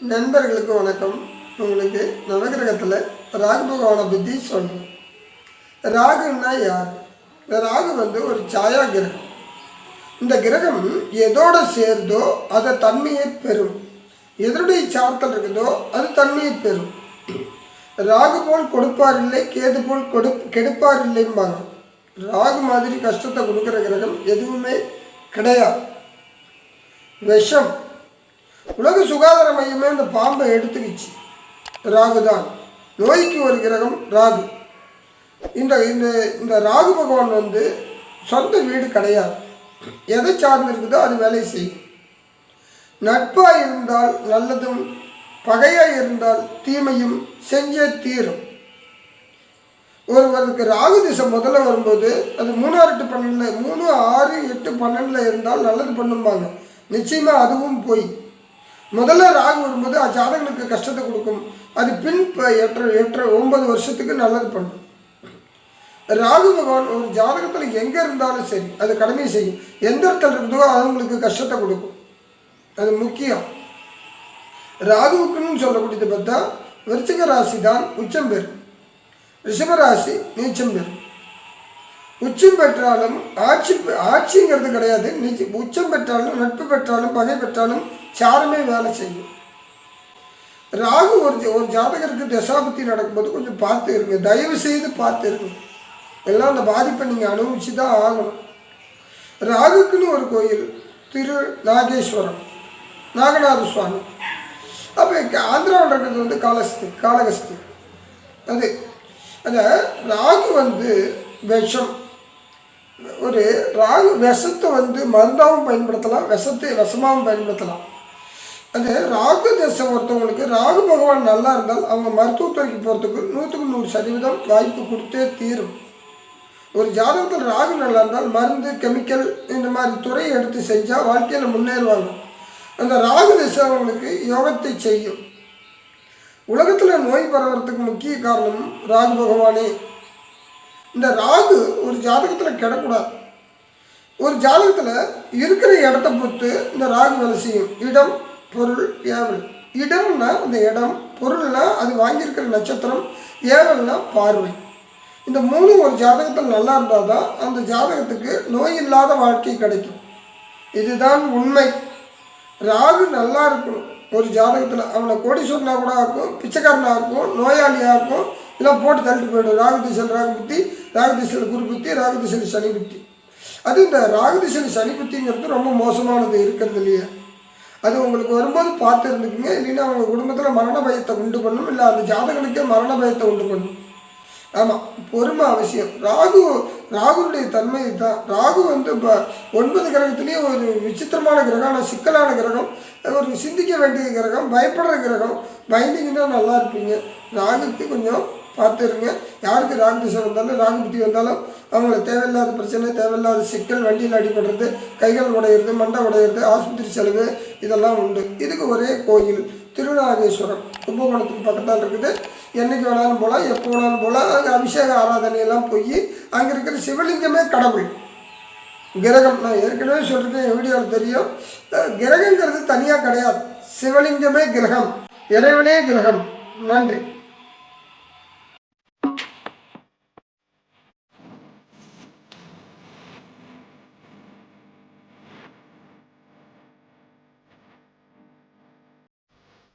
நண்பர்களுக்கு வணக்கம். உங்களுக்கு நவகிரகத்தில் ராகு பகவானை பற்றி சொல்கிறேன் ராகுன்னா யார்? இந்த ராகு வந்து ஒரு சாயா கிரகம் இந்த கிரகம் எதோட சேர்ந்தோ அதை தன்மையை பெறும். எதனுடைய சார்த்தல் இருக்குதோ அது தன்மையை பெறும். ராகு போல் கொடுப்பார் இல்லை கேது போல் கொடு கெடுப்பார் இல்லைம்பாங்க ராகு மாதிரி கஷ்டத்தை கொடுக்குற கிரகம் எதுவுமே கிடையாது. விஷம் உலக சுகாதார மையமே இந்த பாம்பை எடுத்துக்கிச்சு. ராகு தான். நோய்க்கு ஒரு கிரகம் ராகு. இந்த இந்த இந்த ராகு பகவான் வந்து சொந்த வீடு கிடையாது. எதை சார்ந்து இருக்குதோ அது வேலை செய்யும். நட்பாக இருந்தால் நல்லதும் பகையாக இருந்தால் தீமையும் செஞ்சே தீரும். ஒருவருக்கு ராகு திசை முதல்ல வரும்போது அது மூணாறு எட்டு பன்னெண்டில் மூணு ஆறு எட்டு பன்னெண்டில் இருந்தால் நல்லது பண்ணும்பாங்க. நிச்சயமாக அதுவும் போய். முதல்ல ராகு வரும்போது அது ஜாதகனுக்கு கஷ்டத்தை கொடுக்கும். அது பின் ப- எட்டு எட்டு ஒன்பது வருஷத்துக்கு நல்லது பண்ணும். ராகு பகவான் ஒரு ஜாதகத்தில் எங்கே இருந்தாலும் சரி அது கடமையை செய்யும். எந்த இடத்துல இருந்தோ அவங்களுக்கு கஷ்டத்தை கொடுக்கும். அது முக்கியம். ராகுவுக்குன்னு சொல்லக்கூடியது பார்த்தா விருச்சிக ராசி தான் உச்சம் பெறும். ரிஷபராசி நீச்சம் பெறும். உச்சம் பெற்றாலும் ஆட்சி ஆட்சிங்கிறது கிடையாது. நீச்சம் உச்சம் பெற்றாலும் நட்பு பெற்றாலும் பகை பெற்றாலும் சாரமே வேலை செய்யும். ராகு ஒரு ஒரு ஜாதகருக்கு தசாபத்தி நடக்கும்போது கொஞ்சம் பார்த்து இருங்க. தயவு செய்து பார்த்து இருங்க. எல்லாம் அந்த பாதிப்பை நீங்கள் அனுபவிச்சு தான் ஆகணும். ராகுக்குன்னு ஒரு கோயில் திரு நாகேஸ்வரம் நாகநாத சுவாமி. அப்போ ஆந்திராவில் இருக்கிறது வந்து காலஸ்தி காலகஸ்தி. அது அந்த ராகு வந்து விஷம். ஒரு ராகு விஷத்தை வந்து மருந்தாகவும் பயன்படுத்தலாம் விஷத்தை விஷமாகவும் பயன்படுத்தலாம். அது ராகு தசை ஒருத்தவங்களுக்கு ராகு பகவான் நல்லா இருந்தால் அவங்க மருத்துவத்துறைக்கு போகிறதுக்கு நூற்றுக்கு நூறு சதவீதம் வாய்ப்பு கொடுத்தே தீரும். ஒரு ஜாதகத்தில் ராகு நல்லா இருந்தால் மருந்து கெமிக்கல் இந்த மாதிரி துறையை எடுத்து செஞ்சால் வாழ்க்கையில் முன்னேறுவாங்க. அந்த ராகு திசை அவங்களுக்கு யோகத்தை செய்யும். உலகத்தில் நோய் பரவறதுக்கு முக்கிய காரணம் ராகு பகவானே. இந்த ராகு ஒரு ஜாதகத்தில் கிடக்கூடாது. ஒரு ஜாதகத்தில் இருக்கிற இடத்த பொறுத்து இந்த ராகு வேலை செய்யும். இடம் பொருள் ஏவல் இடம்னா அந்த இடம் பொருள்னா அது வாங்கியிருக்கிற நட்சத்திரம் ஏவல்னா பார்வை. இந்த மூணு ஒரு ஜாதகத்தில் நல்லா இருந்தால் தான் அந்த ஜாதகத்துக்கு நோய் இல்லாத வாழ்க்கை கிடைக்கும். இதுதான் உண்மை. ராகு நல்லா இருக்கணும். ஒரு ஜாதகத்தில் அவனை கோடீஸ்வரனாக கூட ஆக்கும் பிச்சைக்காரனாக இருக்கும் நோயாளியாக இருக்கும் இல்லை போட்டு தள்ளிட்டு போயிடும் ராகு திசையில் ராகு புத்தி ராகு திசையில் குரு புத்தி ராகு திசையில் சனி புத்தி. அது இந்த ராகு திசையில் சனி புத்திங்கிறது ரொம்ப மோசமானது இருக்கிறது இல்லையா? அது உங்களுக்கு வரும்போது பார்த்து இருந்துக்குங்க இல்லைன்னா அவங்க குடும்பத்தில் மரண பயத்தை உண்டு பண்ணும். இல்லை அந்த ஜாதகனுக்கே மரண பயத்தை உண்டு பண்ணும். ஆமாம் பொறுமை அவசியம். ராகு ராகுனுடைய தன்மை தான் ராகு வந்து இப்போ ஒன்பது கிரகத்துலேயே ஒரு விசித்திரமான கிரகம் ஆனால் சிக்கலான கிரகம். ஒரு சிந்திக்க வேண்டிய கிரகம் பயப்படுற கிரகம். பயந்தீங்கன்னா நல்லா இருப்பீங்க. ராகுக்கு கொஞ்சம் பார்த்துருங்க. யாருக்கு ராகு திசை வந்தாலும் ராகு புத்தி வந்தாலும் அவங்களுக்கு தேவையில்லாத பிரச்சனை தேவையில்லாத சிக்கல் வண்டியில் அடிபடுறது கைகள் உடையிறது மண்டை உடையிறது ஆஸ்பத்திரி செலவு இதெல்லாம் உண்டு. இதுக்கு ஒரே கோயில் திருநாகேஸ்வரம். கும்பகோணத்துக்கு பக்கத்தால் இருக்குது. என்றைக்கு வேணாலும் போகலாம் எப்போ வேணாலும் போகலாம் அங்கே அபிஷேக ஆராதனையெல்லாம் போய் அங்கே இருக்கிற சிவலிங்கமே கடவுள். கிரகம் நான் ஏற்கனவே சொல்லியிருக்கேன் வீடியோவில் தெரியும். கிரகங்கிறது தனியாக கிடையாது. சிவலிங்கமே கிரகம். இறைவனே கிரகம். நன்றி.